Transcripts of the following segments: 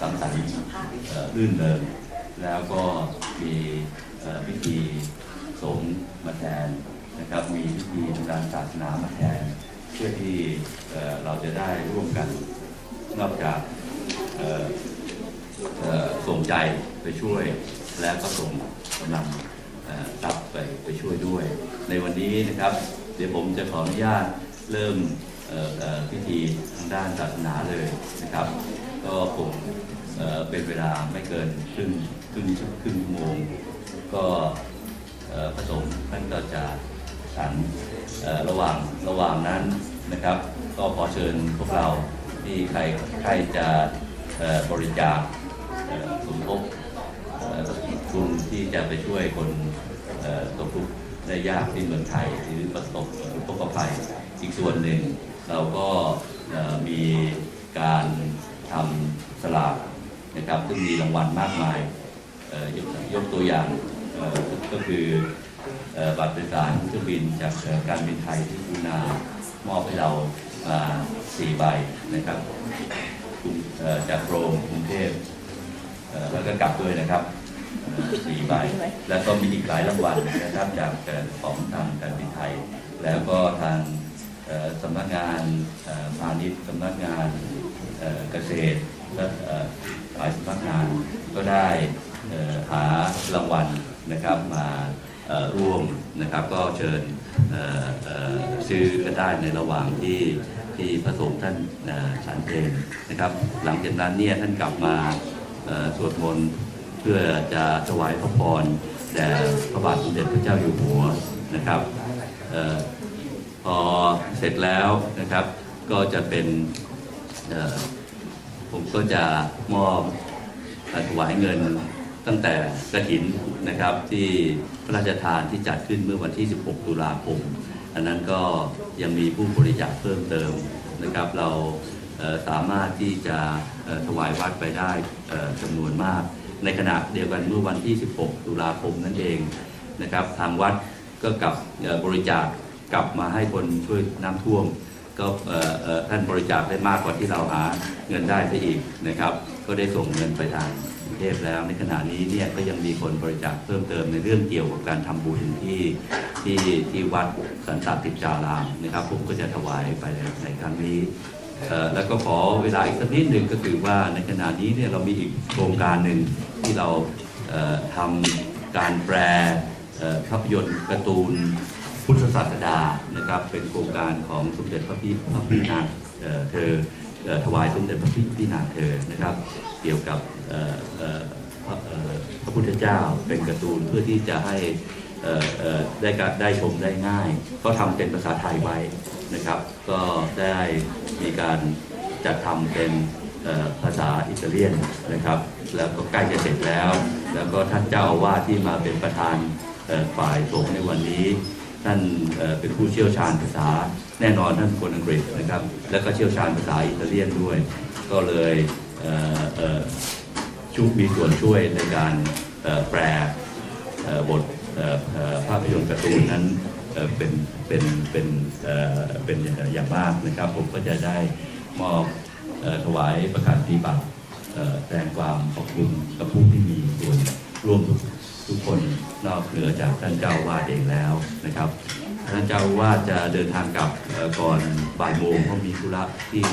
สังสรรค์เอ่อรื่นเริงแล้วก็มีเอ่อพิธีสงฆ์มาแทนนะครับมีพิธีทางการศาสนามาแทน เพื่อที่เอ่อเราจะได้ร่วมกันนอกจากเอ่อเอ่อส่งใจไปช่วย แล้วก็ส่งกำลังเอ่อทรัพย์ไปไปช่วยด้วย ในวันนี้นะครับ เดี๋ยวผมจะขออนุญาตเริ่มเอ่อเอ่อพิธีทางด้านศาสนาเลยนะครับ ก็คง เป็นเวลาไม่เกินครึ่งครึ่งครึ่งชั่วโมง ก็เอ่อพระสงฆ์ท่านก็จะฉันระหว่างระหว่างนั้นนะครับ ก็ขอเชิญพวกเราที่ใครใครจะบริจาคสมทบทุนที่จะไปช่วยคนตกทุกข์ได้ยากที่เมืองไทยหรือประสบอุทกภัยอีกส่วนหนึ่ง เราก็มีการทำสลาก นะครับซึ่งมีรางวัลมากมายยกยกตัวอย่างก็คือบัตรโดยสารเครื่องบินจากการบินไทยที่ปูนามอบให้เรามาสี่ใบนะครับจากโรมกรุงเทพแล้วก็กลับด้วยนะครับสี่ใบ แล้วก็มีอีกหลายรางวัลนะครับจากของทางการบินไทย แล้วก็ทางสำนักงานพาณิชย์สำนักงานเกษตรและ หลายสำนักงานก็ได้หารางวัลนะครับมาอ่อร่วมนะครับก็เชิญซื้อก็ได้ในระหว่างที่ที่พระสงฆ์ท่านฉันเพลนะครับ หลังจากนั้นเนี่ยท่านกลับมาสวดมนต์เพื่อจะถวายพระพรแด่พระบาทสมเด็จพระเจ้าอยู่หัวนะครับพอเสร็จแล้วนะครับก็จะเป็น ผมก็จะมอบถวายเงินตั้งแต่กระถินนะครับที่พระราชทานที่จัดขึ้นเมื่อวันที่ 16 ตุลาคม อันนั้นก็ยังมีผู้บริจาคเพิ่มเติมนะครับ เราสามารถที่จะถวายวัดไปได้จำนวนมาก ในขณะเดียวกันเมื่อวันที่ 16 ตุลาคมนั่นเองนะครับ ทางวัดก็กลับบริจาคกลับมาให้คนช่วยน้ำท่วม ก็ท่านบริจาคได้มากกว่าที่เราหาเงินได้ไปอีกนะครับ ก็ได้ส่งเงินไปทางกรุงเทพแล้ว ในขณะนี้เนี่ยก็ยังมีคนบริจาคเพิ่มเติมในเรื่องเกี่ยวกับการทำบุญที่ที่ที่วัดสันตติจารามนะครับผมก็จะถวายไปในครั้งนี้แล้วก็ขอเวลาอีกสักนิดหนึ่งก็คือว่าในขณะนี้เนี่ยเรามีอีกโครงการหนึ่งที่เราทำการแปลภาพยนตร์การ์ตูน พุทธศาสดานะครับ เป็นโครงการของสมเด็จพระพี่พระพี่นางเอ่อเธอเอถวายสมเด็จพระพี่พี่นางเธอนะครับ เกี่ยวกับพระพุทธเจ้าเป็นการ์ตูนเพื่อที่จะให้ได้ได้ชมได้ง่าย ก็ทำเป็นภาษาไทยไว้นะครับ ก็ได้มีการจัดทำเป็นภาษาอิตาเลียนนะครับ แล้วก็ใกล้จะเสร็จแล้ว แล้วก็ท่านเจ้าอาวาสที่มาเป็นประธานฝ่ายสงฆ์ในวันนี้ ท่านเป็นผู้เชี่ยวชาญภาษาแน่นอนท่านคนอังกฤษนะครับ แล้วก็เชี่ยวชาญภาษาอิตาเลียนด้วย ก็เลยเอ่อเอ่อชุมีส่วนช่วยในการแปลบทภาพยนตร์การ์ตูนนั้นเป็นเป็นเป็นเป็นอย่างมากนะครับ ผมก็จะได้มอบถวายประกาศนียบัตรแสดงความขอบคุณกับผู้ที่มีส่วนร่วม ทุกคนนอกเหนือจากท่านเจ้าวาดเองแล้วนะครับท่านเจ้าวาดจะเดินทางกลับก่อนบ่ายโมงเพราะมีธุระที่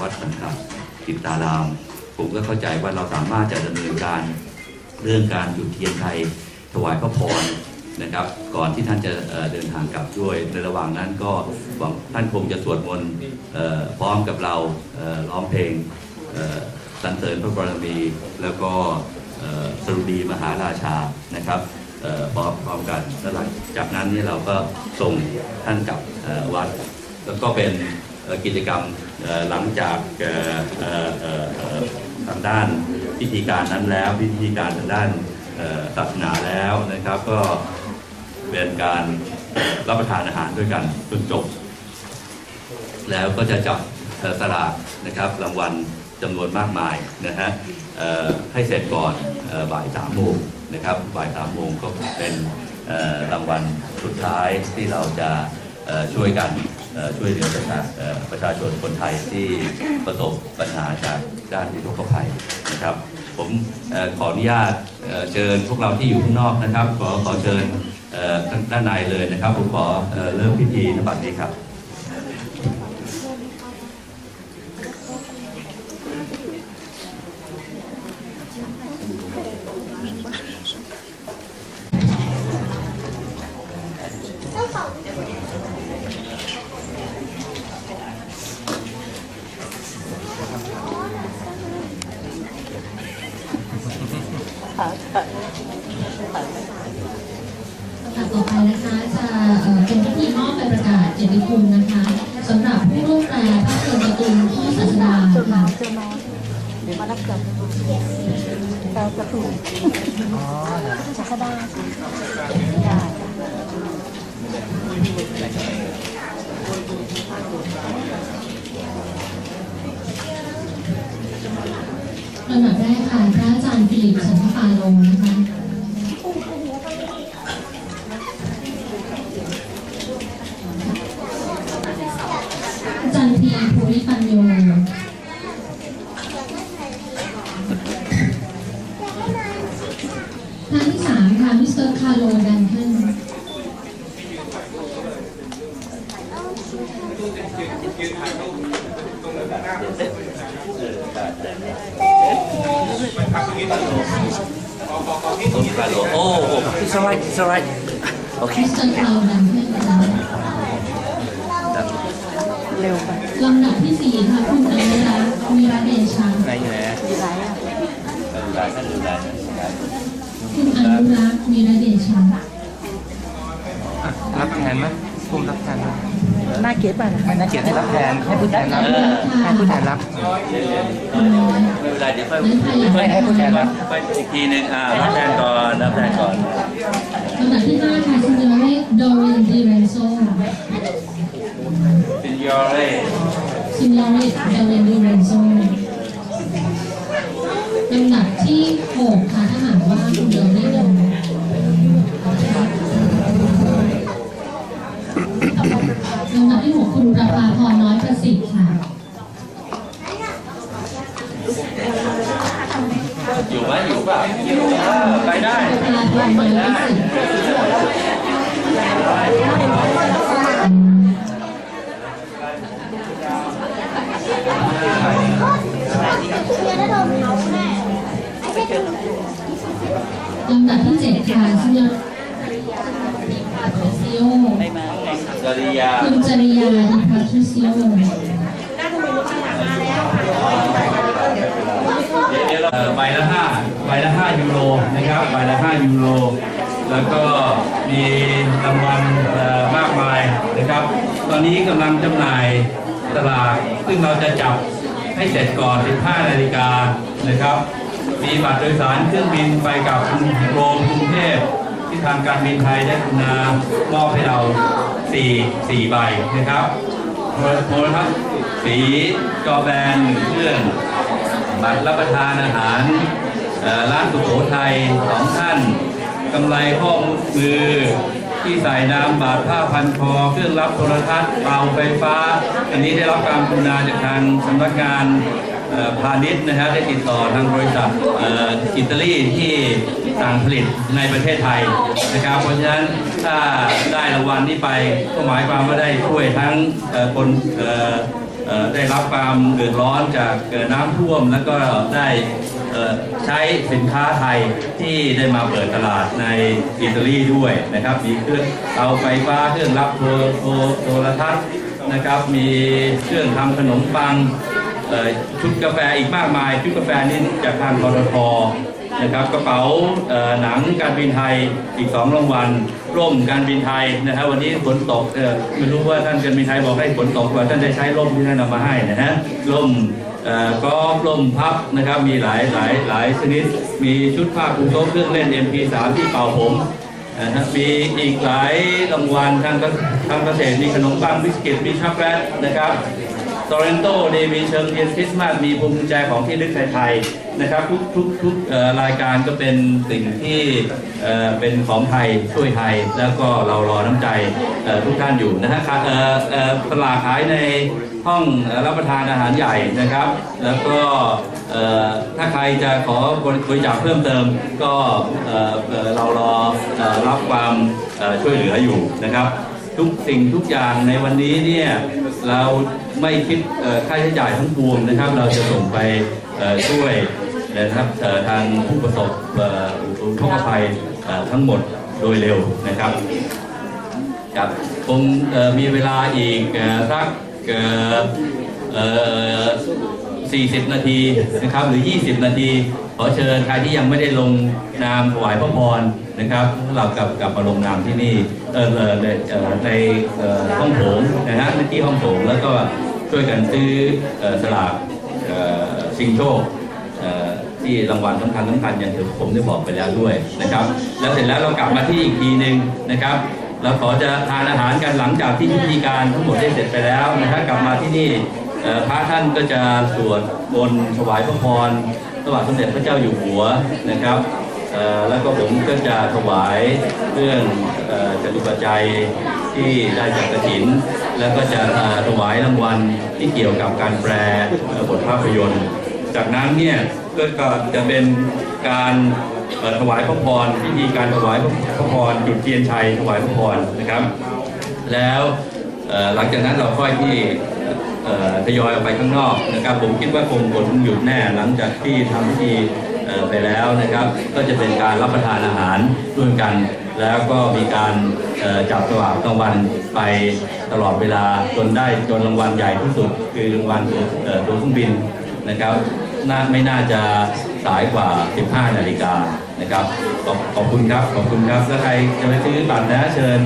วัดสังกัดกิตตาราม ผมก็เข้าใจว่าเราสามารถจะดำเนินการเรื่องการจุดเทียนไทยถวายพระพรนะครับ ก่อนที่ท่านจะเดินทางกลับด้วย ในระหว่างนั้นก็หวังท่านคงจะสวดมนต์พร้อมกับเราร้องเพลงสรรเสริญพระบารมีแล้วก็ สรุดีมหาราชานะครับออพร้อมกันแล้วหลังจากนั้นนี่เราก็ส่งท่านกลับวัด แล้วก็เป็นกิจกรรมหลังจากทางด้านพิธีการนั้นแล้วพิธีการทางด้านศาสนาแล้วนะครับก็เป็นการรับประทานอาหารด้วยกันจนจบ แล้วก็จะจับเอ่อสลากนะครับรางวัล จำนวนมากมายนะฮะให้เสร็จก่อนออบ่ายสามโมงนะครับบ่ายสามโมงก็เป็นรางวัลสุดท้ายที่เราจะช่วยกันช่วยเหลือประชาประชาชนคนไทยที่ประสบปัญหาจากด้านที่ทุกข์ภัยนะครับ ผมอขออนุญาตเชิญพวกเราที่อยู่ข้างนอกนะครับ ขอขอเชิญด้านในเลยนะครับผมขอเอ่อเริ่มพิธีนบัตรนี้ครับ ถูกระตูนอ๋อจะสดาได้ลำดับแรกค่ะพระอาจารย์ฟิลิปสันทปาโลนะคะอาจารย์พีภูริปัญโยท่านที่สามค่ะมิสเตอร์คาร์โลดันเทน ต้นกระโหลกโอ้โห it's alright it's alright โอเคมิสเตอร์คาร์โลดันเทนนะคะเร็วไปลำดับที่สี่ค่ะคุณอนุรักษ์วีระเดชาไหนอยู่ไหนดีไรอะดูได้ท่านดูได้คุณอนุรักษ์วีระเดชารับแทนไหมภูมิรับแท นไหมน่าเกลียดไปนะไม่น่าเกลียดให้รับแทนให้ผู้แทนรับให้ผู้แทนรับคุณน้อยไม่เป็นไรเดี๋ยวค่อยนั้นใครอยากไม่ให้ผู้แทนรับไปอีกทีหนึ่งอ่ารับแทนก่อนรับแทนก่อนลำดับที่ห้าค่ะซินเดอเรลโดรินดิเรนโซเป็นยอร์เร่ซินเดอเรลโดรินดิเรนโซลำดับที่หกค่ะถ้าหากว่าคุณเดินได้เดิน ลำดับที่เจ็ดค่ะซิโยดิพาทริซิโอจริยาคุณจริยาดิพาทริซิโอ เดี๋ยวเดี๋ยวเราเอ่อ ใบละห้าใบละห้ายูโรนะครับใบละห้ายูโรแล้วก็มีรางวัลมากมายนะครับ ตอนนี้กำลังจำหน่ายตลาดซึ่งเราจะจับให้เสร็จก่อน 15 นาฬิกานะครับ มีบัตรโดยสารเครื่องบินไปกับโรมกรุงเทพที่ทางการบินไทยได้กรุณามอบให้เรา 4 4 ใบนะครับโทรทัศน์สีจอแบนเครื่อง บัตรรับประทานอาหารร้านสุโขทัยสองท่านกำไรข้อมือที่ใส่น้ำบาทผ้าพันคอเครื่องรับโทรทัศน์เป่าไฟฟ้า อันนี้ได้รับการกรุณาจากทางสำนักงานพาณิชย์นะฮะได้ติดต่อทางบริษัทอิตาลีที่สั่งผลิตในประเทศไทยนะครับ เพราะฉะนั้นถ้าได้รางวัลนี้ไปก็หมายความว่าได้ช่วยทั้งคน ได้รับความเดือดร้อนจากน้ำท่วม แล้วก็ได้ใช้สินค้าไทยที่ได้มาเปิดตลาดในอิตาลีด้วยนะครับ มีเครื่องเตาไฟฟ้าเครื่องรับโทรโทรโทรทัศน์นะครับมีเครื่องทำขนมปังชุดกาแฟอีกมากมาย ชุดกาแฟนี้จากทางททท นะครับกระเป๋าหนังการบินไทยอีกสองรางวัลร่มการบินไทยนะครับ วันนี้ฝนตกไม่รู้ว่าท่านการบินไทยบอกให้ฝนตกว่าท่านได้ใช้ร่มที่ท่านนำมาให้นะฮะร่มกอล์ฟร่มพับนะครับมีหลายหลายหลายชนิด มีชุดผ้าคลุมโต๊ะเครื่องเล่น MP3 ที่เป่าผมนะมีอีกหลายรางวัลทางทางเกษตรมีขนมปังบิสกิตมีช็อกโกแลตนะครับ โตเรนโตเดีมีเชิงเทียนคริสต์มาสมีพวงกุญแจของที่ลึกไทยๆนะครับทุกทุกทุกรายการก็เป็นสิ่งที่เป็นของไทยช่วยไทย แล้วก็เรารอน้ำใจทุกท่านอยู่นะฮะค่ะเอ่อเอ่อตลาดขายในห้องรับประทานอาหารใหญ่นะครับ แล้วก็ถ้าใครจะขอบริจาคเพิ่มเติมก็เรารอรับความช่วยเหลืออยู่นะครับ ทุกสิ่งทุกอย่างในวันนี้เนี่ยเราไม่คิดค่าใช้จ่ายทั้งปวงนะครับ เราจะส่งไปช่วยนะครับทางผู้ประสบอุทกภัยทั้งหมดโดยเร็วนะครับครับคงมีเวลาอีกสักเอ่อเอ่อ40 นาทีนะครับหรือ 20 นาที ขอเชิญใครที่ยังไม่ได้ลงนามถวายพระพรนะครับเรากลับกลับมาลงนามที่นี่เออเออในห้องโถงนะฮะในที่ห้องโถงแล้วก็ช่วยกันซื้อสลากเอ่อชิงโชคที่รางวัลสำคัญสำคัญอย่างที่ผมได้บอกไปแล้วด้วยนะครับ แล้วเสร็จแล้วเรากลับมาที่อีกทีหนึ่งนะครับเราขอจะทานอาหารกันหลังจากที่พิธีการทั้งหมดได้เสร็จไปแล้วนะครับกลับมาที่นี่พระท่านก็จะสวดบนต์ถวายพระพร ระบาทสมเด็จพระเจ้าอยู่หัวนะครับแล้วก็ผมก็จะถวายเรื่องจตุปัจจัยที่ได้จากกระถิน แล้วก็จะถวายรางวัลที่เกี่ยวกับการแปลบทภาพยนตร์ จากนั้นเนี่ยก็จะเป็นการถวายพระพรพิธีการถวายพระพรจุดเทียนชัยถวายพระพรนะครับ แล้วหลังจากนั้นเราค่อยที่ ทยอยออกไปข้างนอกนะครับ ผมคิดว่าคงฝนหยุดแน่หลังจากที่ทำพิธีไปแล้วนะครับ ก็จะเป็นการรับประทานอาหารร่วมกัน แล้วก็มีการจับสลากรางวัลไปตลอดเวลาจนได้จนรางวัลใหญ่ที่สุด คือรางวัลตัวเครื่องบินนะครับน่าไม่น่าจะสายกว่า 15 นาฬิกานะครับขอบขอบคุณครับ ขอบคุณครับแล้วใครจะไปซื้อบัตรนะเชิญ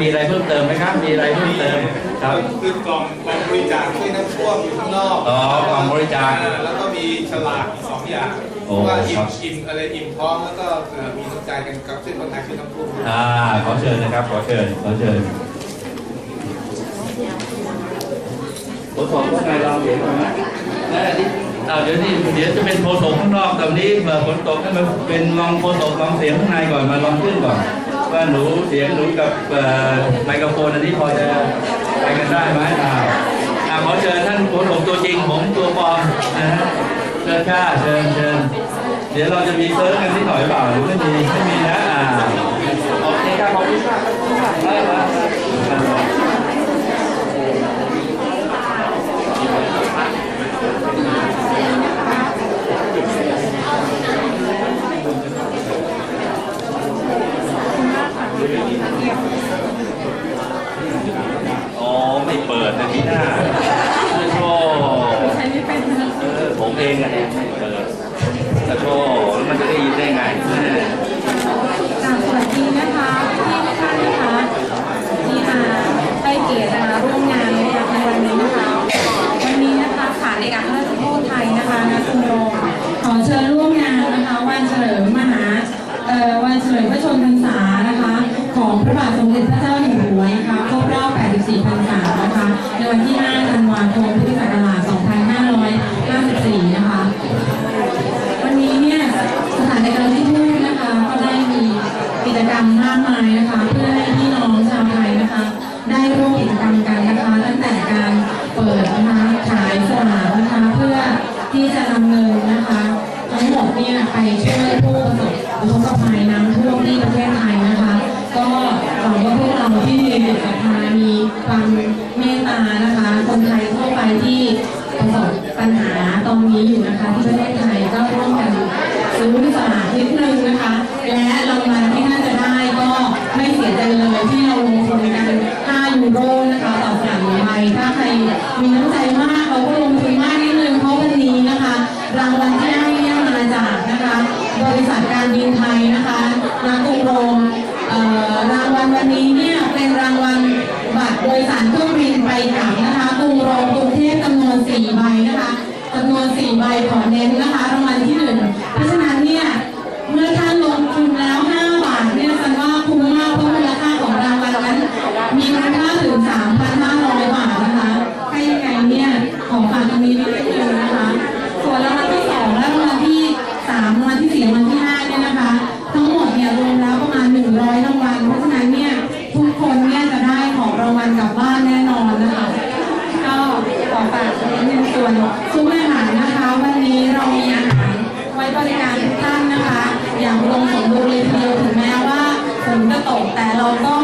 มีอะไรเพิ่มเติมไหมครับ มีอะไรเพิ่มเติมครับ คือกล่องกล่องบริจาคช่วยน้ำท่วมอยู่ข้างนอกอ๋อกล่องบริจาคอ่แล้วก็มีฉลากอีกสองอย่างโอ้ว่าอิ่ครัมบ อิ่มอะไรอิ่มท้องแล้วก็เอ่อมีน้ำใจกันกับช่วยคนไทยช่วยน้ำท่วมอ่าขอเชิญนะครับ ขอเชิญ ขอเชิญผมบอกว่าไงเราเห็นไหมเออนี่เอาเดี๋ยวนี่เดี๋ยวจะเป็นโพสข้างนอกแต่วันนี้เมื่อฝนตกให้มันเป็นลองโพสลองเสียงข้างในก่อนมาลองขึ้นก่อน ว่าหนูเสียงหนูกับไมโครโฟนอันนี้พอจะไปกันได้ไหมอ่าอ่าขอเชิญท่านโพสตัวจริงผมตัวปลอมนะฮะเชิญค่ะเชิญเชิญเดี๋ยวเราจะมีเซิร์ฟกันที่หน่อยหรือเปล่าหรือไม่มีไม่มีนะอ่าโอเคครับขอบคุณมากครับได้ครับอ๋อไม่เปิดนะที่หน้าโอ้ใช้ไม่เป็นเออผมเองอะเนี่ยไม่เปิดตะโชแล้วมันจะได้ยินได้ไง กราบสวัสดีนะคะที่ทุกท่านนะคะที่มาให้เกียรติมาร่วมงานนะคะในวันนี้นะคะ วันนี้นะคะผ่านในการพระราชโทษไทยนะคะณกรุงโรมขอเชิญร่วมงานนะคะวันเฉลิมมหาเอ่อวันเฉลิมพระชนมพรรษานะคะ ของ พร ไปขอเน้นนะคะรางวัลที่หนึ่งเพราะฉะนั้นเนี่ยเมื่อท่านลงทุนแล้ว 5 บาทเนี่ยฉันว่าคุ้มมากเพราะมูลค่าของรางวัลนั้น มีมูลค่าถึง 3,500 บาทนะคะให้ยังไงเนี่ยของฝากตรงนี้ด้วยนะคะ ส่วนรางวัลที่สองและรางวัลที่สามรางวัลที่สี่รางวัลที่ห้าเนี่ยนะคะ ทั้งหมดเนี่ยรวมแล้วประมาณ 100รางวัลเพราะฉะนั้นเนี่ยทุกคนเนี่ยจะได้ของรางวัลกลับบ้านแน่นอนนะคะก็ขอฝากเป็นส่วนซุ้ม แล้วก็